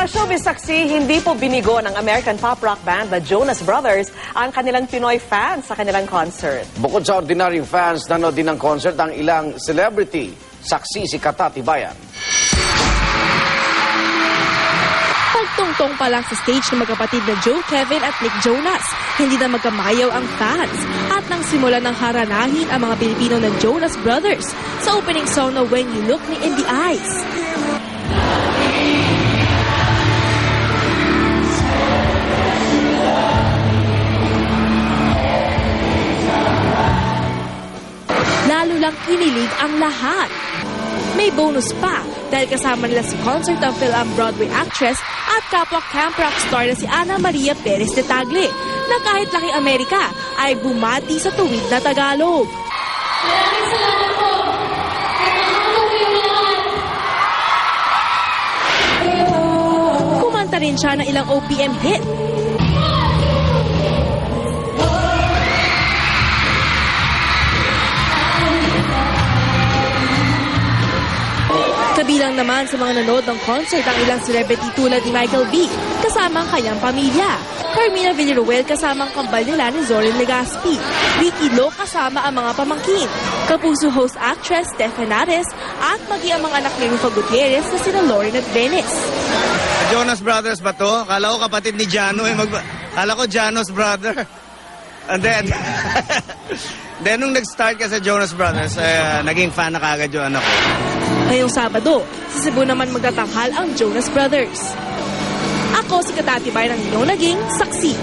Sa showbiz saksi, hindi po binigo ng American pop rock band the Jonas Brothers ang kanilang Pinoy fans sa kanilang concert. Bukod sa ordinaryong fans, nanood din ng concert ang ilang celebrity. Saksi si Katati Bayan. Pagtungtong pa lang sa stage ng magkapatid na Joe Kevin at Nick Jonas, hindi na magkamayaw ang fans. At nang simula ng haranahin ang mga Pilipino ng Jonas Brothers sa opening song na When You Look Me in the Eyes. Lalo lang kinilig ang lahat. May bonus pa dahil kasama nila sa concert ang film Broadway actress at kapwa camp rock star na si Ana Maria Perez de Tagle na kahit laking Amerika ay bumati sa tuwid na Tagalog. Maraming salamat po. Kumanta rin siya ng ilang OPM hit. Kabilang naman sa mga nanood ng concert ang ilang celebrity tulad ni Michael B. kasama ang kanyang pamilya. Carmina Villaruel kasama ang kambal nila ni Zorin Legaspi. Ricky Lo kasama ang mga pamangkin. Kapuso host actress Steph Henares at magi ang mga anak ni Rufa Gutierrez na sina Lauren at Venice. Jonas Brothers ba to? Kala ko kapatid ni Jano eh. Mag... Kala ko Janos brother. And then, then nung nag-start ka sa Jonas Brothers, eh, naging fan na kagad yung anak ko. Ngayong Sabado, sa Cebu naman magtatanghal ang Jonas Brothers. Ako si Katati Bay ng inyong naging saksi.